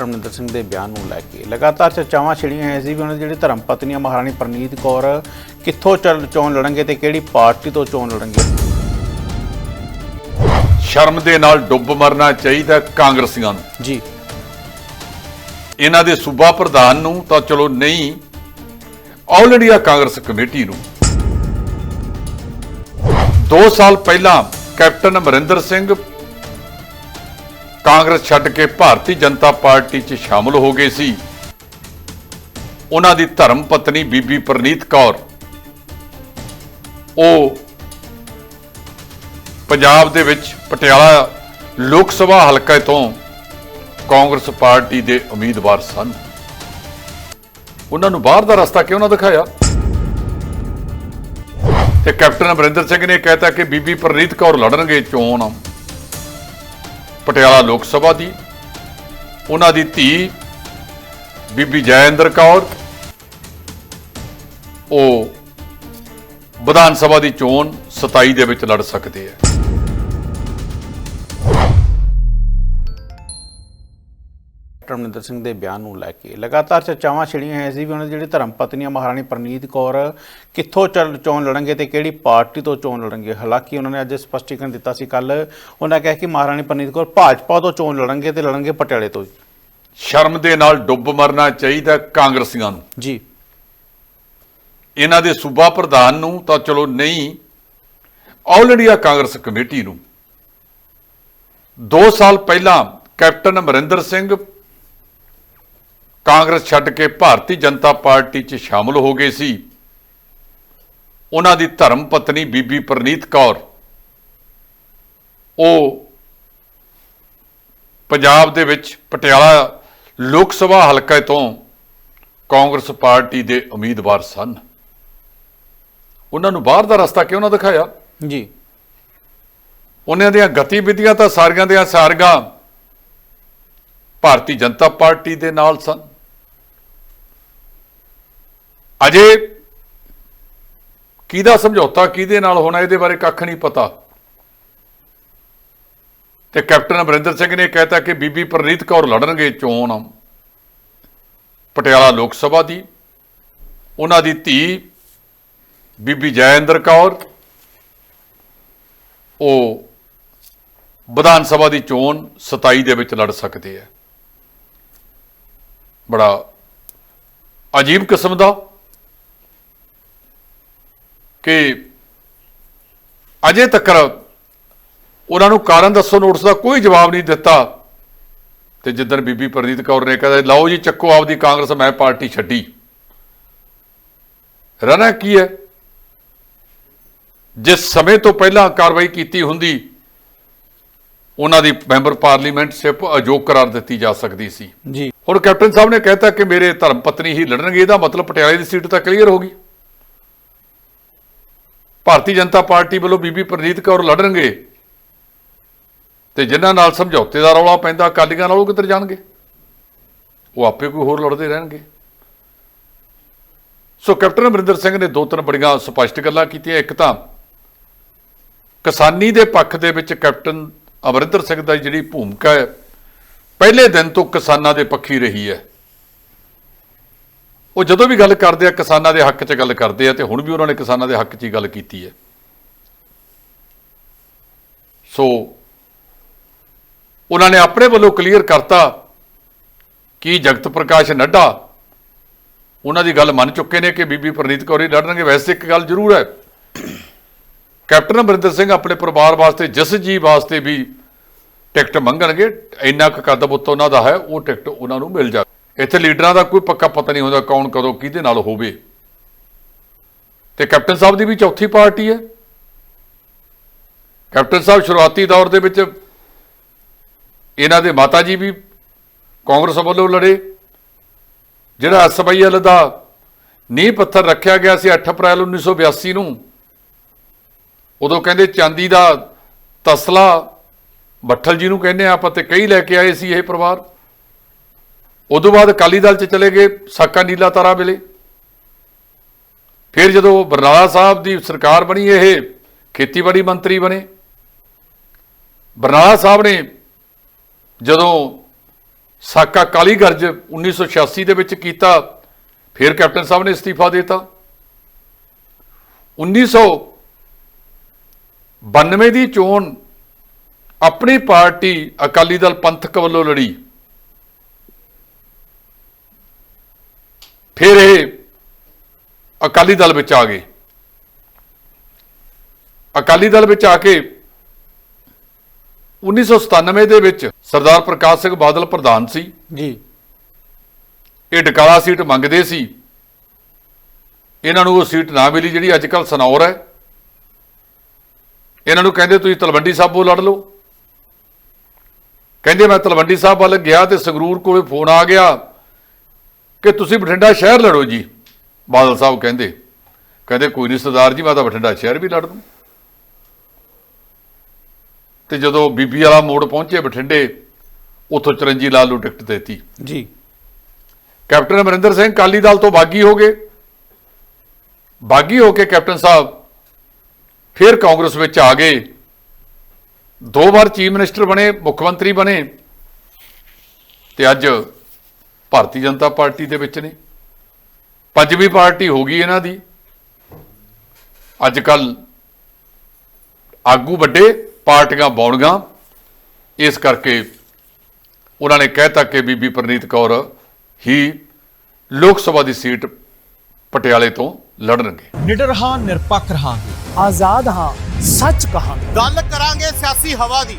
Captain Amarinder Singh ਦੇ ਬਿਆਨ ਨੂੰ ਲੈ ਕੇ। ਲਗਾਤਾਰ ਚਰਚਾਵਾਂ ਛਿੜੀਆਂ ਸੀ ਵੀ ਉਹਨਾਂ ਦੀ ਜਿਹੜੀ ਧਰਮ ਪਤਨੀ ਆ ਮਹਾਰਾਣੀ ਪ੍ਰਨੀਤ ਕੌਰ ਕਿੱਥੋਂ ਚੋਣ ਲੜਨਗੇ ਤੇ ਕਿਹੜੀ ਪਾਰਟੀ ਤੋਂ ਚੋਣ ਲੜਨਗੇ? ਸ਼ਰਮ ਦੇ ਨਾਲ ਡੁੱਬ ਮਰਨਾ ਚਾਹੀਦਾ ਕਾਂਗਰਸੀਆਂ ਨੂੰ। ਜੀ। ਇਹਨਾਂ ਦੇ ਸੂਬਾ ਪ੍ਰਧਾਨ ਨੂੰ ਤਾਂ ਚਲੋ ਨਹੀਂ ਆਲ ਇੰਡੀਆ ਕਾਂਗਰਸ ਕਮੇਟੀ ਨੂੰ। 2 ਸਾਲ ਪਹਿਲਾਂ ਕੈਪਟਨ ਅਮਰਿੰਦਰ ਸਿੰਘ ਕਾਂਗਰਸ ਛੱਡ ਕੇ ਭਾਰਤੀ ਜਨਤਾ ਪਾਰਟੀ 'ਚ ਸ਼ਾਮਲ ਹੋ ਗਏ ਸੀ। ਉਹਨਾਂ ਦੀ ਧਰਮ ਪਤਨੀ ਬੀਬੀ ਪ੍ਰਨੀਤ ਕੌਰ। ਉਹ ਪੰਜਾਬ ਦੇ ਵਿੱਚ ਪਟਿਆਲਾ ਲੋਕ ਸਭਾ ਹਲਕੇ ਤੋਂ ਕਾਂਗਰਸ ਪਾਰਟੀ ਦੇ ਉਮੀਦਵਾਰ ਸਨ। ਉਹਨਾਂ ਨੂੰ ਬਾਹਰ ਦਾ ਰਸਤਾ ਕਿਉਂ ਨਾ ਦਿਖਾਇਆ? ਤੇ ਕੈਪਟਨ ਅਮਰਿੰਦਰ ਸਿੰਘ ਨੇ ਕਹਿਤਾ ਕਿ ਬੀਬੀ ਪ੍ਰਨੀਤ ਕੌਰ ਲੜਨਗੇ ਚੋਣ। ਪਟਿਆਲਾ ਲੋਕ ਸਭਾ ਦੀ, ਉਹਨਾਂ ਦੀ ਧੀ ਬੀਬੀ ਜੈਇੰਦਰ ਕੌਰ, ਉਹ ਵਿਧਾਨ ਸਭਾ ਦੀ ਚੋਣ 27 ਦੇ ਵਿੱਚ ਲੜ ਸਕਦੇ ਆ। ਕੈਪਟਨ ਅਮਰਿੰਦਰ ਸਿੰਘ ਦੇ ਬਿਆਨ ਨੂੰ ਲੈ ਕੇ। ਲਗਾਤਾਰ ਚਰਚਾਵਾਂ ਛਿੜੀਆਂ ਹੋਈਆਂ ਸੀ ਵੀ ਉਹਨਾਂ ਦੀ ਜਿਹੜੀ ਧਰਮ ਪਤਨੀ ਆ ਮਹਾਰਾਣੀ ਪ੍ਰਨੀਤ ਕੌਰ ਕਿੱਥੋਂ ਚੋਣ ਲੜਨਗੇ ਤੇ ਕਿਹੜੀ ਪਾਰਟੀ ਤੋਂ ਚੋਣ ਲੜਨਗੇ? ਹਾਲਾਂਕਿ ਉਹਨਾਂ ਨੇ ਅੱਜ ਸਪਸ਼ਟੀਕਰਨ ਦਿੱਤਾ ਸੀ ਕੱਲ ਉਹਨਾਂ ਕਿਹਾ ਕਿ ਮਹਾਰਾਣੀ ਪ੍ਰਨੀਤ ਕੌਰ ਭਾਜਪਾ ਤੋਂ ਚੋਣ ਲੜਨਗੇ ਤੇ ਲੜਨਗੇ ਪਟਿਆਲੇ ਤੋਂ ਸ਼ਰਮ ਦੇ ਨਾਲ ਡੁੱਬ ਮਰਨਾ ਚਾਹੀਦਾ ਕਾਂਗਰਸੀਆਂ ਨੂੰ। ਜੀ। ਇਹਨਾਂ ਦੇ ਸੂਬਾ ਪ੍ਰਧਾਨ ਨੂੰ ਤਾਂ ਚਲੋ ਨਹੀਂ ਆਲ ਇੰਡੀਆ ਕਾਂਗਰਸ ਕਮੇਟੀ ਨੂੰ। 2 ਸਾਲ ਪਹਿਲਾਂ ਕੈਪਟਨ ਅਮਰਿੰਦਰ ਸਿੰਘ ਕਾਂਗਰਸ ਛੱਡ ਕੇ ਭਾਰਤੀ ਜਨਤਾ ਪਾਰਟੀ 'ਚ ਸ਼ਾਮਲ ਹੋ ਗਏ ਸੀ। ਉਹਨਾਂ ਦੀ ਧਰਮ ਪਤਨੀ ਬੀਬੀ ਪ੍ਰਨੀਤ ਕੌਰ। ਉਹ ਪੰਜਾਬ ਦੇ ਵਿੱਚ ਪਟਿਆਲਾ ਲੋਕ ਸਭਾ ਹਲਕੇ ਤੋਂ ਕਾਂਗਰਸ ਪਾਰਟੀ ਦੇ ਉਮੀਦਵਾਰ ਸਨ। ਉਹਨਾਂ ਨੂੰ ਬਾਹਰ ਦਾ ਰਸਤਾ ਕਿਉਂ ਨਾ ਦਿਖਾਇਆ? ਜੀ। ਉਹਨਾਂ ਦੀਆਂ ਗਤੀਵਿਧੀਆਂ ਤਾਂ ਸਾਰੀਆਂ ਦੀਆਂ ਸਾਰੀਆਂ ਭਾਰਤੀ ਜਨਤਾ ਪਾਰਟੀ ਦੇ ਨਾਲ ਸਨ। ਅਜੇ ਕਿਹਦਾ ਸਮਝੌਤਾ, ਕਿਹਦੇ ਨਾਲ ਹੋਣਾ, ਇਹਦੇ ਬਾਰੇ ਕੱਖ ਨਹੀਂ ਪਤਾ। ਤੇ ਕੈਪਟਨ ਅਮਰਿੰਦਰ ਸਿੰਘ ਨੇ ਕਹਿਤਾ ਕਿ ਬੀਬੀ ਪ੍ਰਨੀਤ ਕੌਰ ਲੜਨਗੇ ਚੋਣ ਪਟਿਆਲਾ ਲੋਕ ਸਭਾ ਦੀ। ਉਹਨਾਂ ਦੀ ਧੀ ਬੀਬੀ ਜੈਇੰਦਰ ਕੌਰ, ਉਹ ਵਿਧਾਨ ਸਭਾ ਦੀ ਚੋਣ 27 ਦੇ ਵਿੱਚ ਲੜ ਸਕਦੇ ਆ। ਬੜਾ ਅਜੀਬ ਕਿਸਮ ਦਾ ਕਿ ਅਜੇ ਤੱਕ ਉਹਨਾਂ ਨੂੰ ਕਾਰਨ ਦੱਸੋ ਨੋਟਿਸ ਦਾ ਕੋਈ ਜਵਾਬ ਨਹੀਂ ਦਿੱਤਾ। ਤੇ ਜਿੱਦਣ ਬੀਬੀ ਪ੍ਰਨੀਤ ਕੌਰ ਨੇ ਕਹਿੰਦਾ ਲਓ ਜੀ ਚੱਕੋ ਆਪਦੀ ਕਾਂਗਰਸ ਮੈਂ ਪਾਰਟੀ ਛੱਡੀ। ਰਹਿਣਾ ਕੀ ਹੈ? ਜਿਸ ਸਮੇਂ ਤੋਂ ਪਹਿਲਾਂ ਕਾਰਵਾਈ ਕੀਤੀ ਹੁੰਦੀ ਉਹਨਾਂ ਦੀ ਮੈਂਬਰ ਪਾਰਲੀਮੈਂਟ ਸਿਪ ਅਯੋਗ ਕਰਾਰ ਦਿੱਤੀ ਜਾ ਸਕਦੀ ਸੀ। ਜੀ। ਹੁਣ ਕੈਪਟਨ ਸਾਹਿਬ ਨੇ ਕਹਿਤਾ ਕਿ ਮੇਰੇ ਧਰਮ ਪਤਨੀ ਹੀ ਲੜਨਗੇ ਇਹਦਾ ਮਤਲਬ ਪਟਿਆਲੇ ਦੀ ਸੀਟ ਤਾਂ ਕਲੀਅਰ ਹੋ ਗਈ। ਭਾਰਤੀ ਜਨਤਾ ਪਾਰਟੀ ਵੱਲੋਂ ਬੀਬੀ ਪ੍ਰਨੀਤ ਕੌਰ ਲੜਨਗੇ ਤੇ ਜਿਨ੍ਹਾਂ ਨਾਲ ਸਮਝੌਤੇ ਦਾ ਰੌਲਾ ਪੈਂਦਾ, ਅਕਾਲੀਆਂ ਨਾਲ ਉਹ ਕਿੱਧਰ ਜਾਣਗੇ? ਉਹ ਆਪੇ ਕੋਈ ਹੋਰ ਲੜਦੇ ਰਹਿਣਗੇ। ਸੋ ਕੈਪਟਨ ਅਮਰਿੰਦਰ ਸਿੰਘ ਨੇ ਦੋ ਤਿੰਨ ਬੜੀਆਂ ਸਪਸ਼ਟ ਗੱਲਾਂ ਕੀਤੀਆਂ। ਇੱਕ ਤਾਂ ਕਿਸਾਨੀ ਦੇ ਪੱਖ ਦੇ ਵਿੱਚ ਕੈਪਟਨ ਅਮਰਿੰਦਰ ਸਿੰਘ ਦਾ ਜਿਹੜੀ ਭੂਮਿਕਾ ਹੈ, ਪਹਿਲੇ ਦਿਨ ਤੋਂ ਕਿਸਾਨਾਂ ਦੇ ਪੱਖੀ ਰਹੀ ਹੈ। ਉਹ ਜਦੋਂ ਵੀ ਗੱਲ ਕਰਦੇ ਆ, ਕਿਸਾਨਾਂ ਦੇ ਹੱਕ 'ਚ ਗੱਲ ਕਰਦੇ ਆ ਤੇ ਹੁਣ ਵੀ ਉਹਨਾਂ ਨੇ ਕਿਸਾਨਾਂ ਦੇ ਹੱਕ 'ਚ ਹੀ ਗੱਲ ਕੀਤੀ ਹੈ। ਸੋ ਉਹਨਾਂ ਨੇ ਆਪਣੇ ਵੱਲੋਂ ਕਲੀਅਰ ਕਰਤਾ ਕਿ ਜਗਤ ਪ੍ਰਕਾਸ਼ ਨੱਡਾ ਉਹਨਾਂ ਦੀ ਗੱਲ ਮੰਨ ਚੁੱਕੇ ਨੇ ਕਿ ਬੀਬੀ ਪ੍ਰਨੀਤ ਕੌਰ ਹੀ ਲੜਨਗੇ ਵੈਸੇ ਇੱਕ ਗੱਲ ਜ਼ਰੂਰ ਹੈ, ਕੈਪਟਨ ਅਮਰਿੰਦਰ ਸਿੰਘ ਆਪਣੇ ਪਰਿਵਾਰ ਵਾਸਤੇ ਜਿਸ ਜੀ ਵਾਸਤੇ ਵੀ ਟਿਕਟ ਮੰਗਣਗੇ। ਇੰਨਾ ਕੁ ਕਦਮ ਉੱਤੋਂ ਉਹਨਾਂ ਦਾ ਹੈ, ਉਹ ਟਿਕਟ ਉਹਨਾਂ ਨੂੰ ਮਿਲ ਜਾਵੇ ਇੱਥੇ ਲੀਡਰਾਂ ਦਾ ਕੋਈ ਪੱਕਾ ਪਤਾ ਨਹੀਂ ਹੁੰਦਾ ਕੌਣ ਕਦੋਂ ਕਿਹਦੇ ਨਾਲ ਹੋਵੇ। ਤੇ ਕੈਪਟਨ ਸਾਹਿਬ ਦੀ ਵੀ ਚੌਥੀ ਪਾਰਟੀ ਹੈ। ਕੈਪਟਨ ਸਾਹਿਬ ਸ਼ੁਰੂਆਤੀ ਦੌਰ ਦੇ ਵਿੱਚ ਇਹਨਾਂ ਦੇ ਮਾਤਾ ਜੀ ਵੀ ਕਾਂਗਰਸ ਵੱਲੋਂ ਲੜੇ। ਜਿਹੜਾ ਐਸਵਾਈਐਲ ਦਾ ਨੀਂਹ ਪੱਥਰ ਰੱਖਿਆ ਗਿਆ ਸੀ 8 ਅਪ੍ਰੈਲ 1982 ਨੂੰ, ਉਦੋਂ ਕਹਿੰਦੇ ਚਾਂਦੀ ਦਾ ਤਸਲਾ ਬੱਠਲ ਜੀ ਨੂੰ ਕਹਿੰਦੇ ਆ ਆਪਾਂ ਤੇ ਕਈ ਲੈ ਕੇ ਆਏ ਸੀ ਇਹ ਪਰਿਵਾਰ। ਉਦੋਂ ਬਾਅਦ ਅਕਾਲੀ ਦਲ ਚ ਚਲੇ ਗਏ, ਸਾਕਾ ਨੀਲਾ ਤਾਰਾ ਵੇਲੇ ਫਿਰ ਜਦੋਂ ਬਰਨਾਲਾ ਸਾਹਿਬ ਦੀ ਸਰਕਾਰ ਬਣੀ, ਇਹ ਖੇਤੀਬਾੜੀ ਮੰਤਰੀ ਬਣੇ। ਬਰਨਾਲਾ ਸਾਹਿਬ ਨੇ ਜਦੋਂ ਸਾਕਾ ਕਾਲੀ ਗਰਜ 1986 ਦੇ ਵਿੱਚ ਕੀਤਾ, ਫਿਰ ਕੈਪਟਨ ਸਾਹਿਬ ਨੇ ਅਸਤੀਫਾ ਦਿੱਤਾ। 1992 ਦੀ ਚੋਣ, ਆਪਣੀ ਪਾਰਟੀ ਅਕਾਲੀ ਦਲ ਪੰਥਕ ਵੱਲੋਂ ਲੜੀ। ਫਿਰ ਇਹ ਅਕਾਲੀ ਦਲ ਵਿੱਚ ਆ ਗਏ। ਅਕਾਲੀ ਦਲ ਵਿੱਚ ਆ ਕੇ 1997 ਦੇ ਵਿੱਚ ਸਰਦਾਰ ਪ੍ਰਕਾਸ਼ ਸਿੰਘ ਬਾਦਲ ਪ੍ਰਧਾਨ ਸੀ। ਜੀ। ਇਹ ਡਕਾਲਾ ਸੀਟ ਮੰਗਦੇ ਸੀ। ਇਹਨਾਂ ਨੂੰ ਉਹ ਸੀਟ ਨਾ ਮਿਲੀ ਜਿਹੜੀ ਅੱਜ ਕੱਲ ਸਨੌਰ ਹੈ। ਇਹਨਾਂ ਨੂੰ ਕਹਿੰਦੇ ਤੁਸੀਂ ਤਲਵੰਡੀ ਸਾਬੋ ਲੜ ਲਓ। ਕਹਿੰਦੇ ਮੈਂ ਤਲਵੰਡੀ ਸਾਹਿਬ ਵੱਲ ਗਿਆ ਤੇ ਸੰਗਰੂਰ ਕੋਲੇ ਫੋਨ ਆ ਗਿਆ। ਕਿ ਤੁਸੀਂ ਬਠਿੰਡਾ ਸ਼ਹਿਰ ਲੜੋ ਜੀ। ਬਾਦਲ ਸਾਹਿਬ ਕਹਿੰਦੇ ਕਹਿੰਦੇ ਕੋਈ ਨਹੀਂ ਸਰਦਾਰ ਜੀ ਮੈਂ ਤਾਂ ਬਠਿੰਡਾ ਸ਼ਹਿਰ ਵੀ ਲੜ ਦੂੰ। ਤੇ ਜਦੋਂ ਬੀਬੀ ਵਾਲਾ ਮੋੜ ਪਹੁੰਚੇ ਬਠਿੰਡੇ ਉੱਥੋਂ ਚਰਨਜੀ ਲਾਲ ਨੂੰ ਟਿਕਟ ਦਿੱਤੀ। ਜੀ। ਕੈਪਟਨ ਅਮਰਿੰਦਰ ਸਿੰਘ ਕਾਲੀ ਦਲ ਤੋਂ ਬਾਗੀ ਹੋ ਗਏ। ਬਾਗੀ ਹੋ ਕੇ ਕੈਪਟਨ ਸਾਹਿਬ ਫਿਰ ਕਾਂਗਰਸ ਵਿੱਚ ਆ ਗਏ। ਦੋ ਵਾਰ ਚੀਫ ਮਿਨਿਸਟਰ ਬਣੇ ਮੁੱਖ ਮੰਤਰੀ ਬਣੇ। ਤੇ ਅੱਜ ਭਾਰਤੀ ਜਨਤਾ ਪਾਰਟੀ ਦੇ ਵਿੱਚ ਨੇ। ਪੰਜਵੀਂ ਪਾਰਟੀ ਹੋ ਗਈ ਇਹਨਾਂ ਦੀ। ਅੱਜ ਕੱਲ ਆਗੂ ਵੱਡੇ ਪਾਰਟੀਆਂ ਬੌਣੀਆਂ ਇਸ ਕਰਕੇ ਉਹਨਾਂ ਨੇ ਕਹਿਤਾ ਕਿ ਬੀਬੀ ਪ੍ਰਨੀਤ ਕੌਰ ਹੀ ਲੋਕ ਸਭਾ ਦੀ ਸੀਟ ਪਟਿਆਲੇ ਤੋਂ ਲੜਨਗੇ। ਨਿਡਰ ਹਾਂ ਨਿਰਪੱਖ ਰਹਾਂਗੇ। ਆਜ਼ਾਦ ਹਾਂ ਸੱਚ ਕਹਾਂਗੇ। ਗੱਲ ਕਰਾਂਗੇ ਸਿਆਸੀ ਹਵਾ ਦੀ।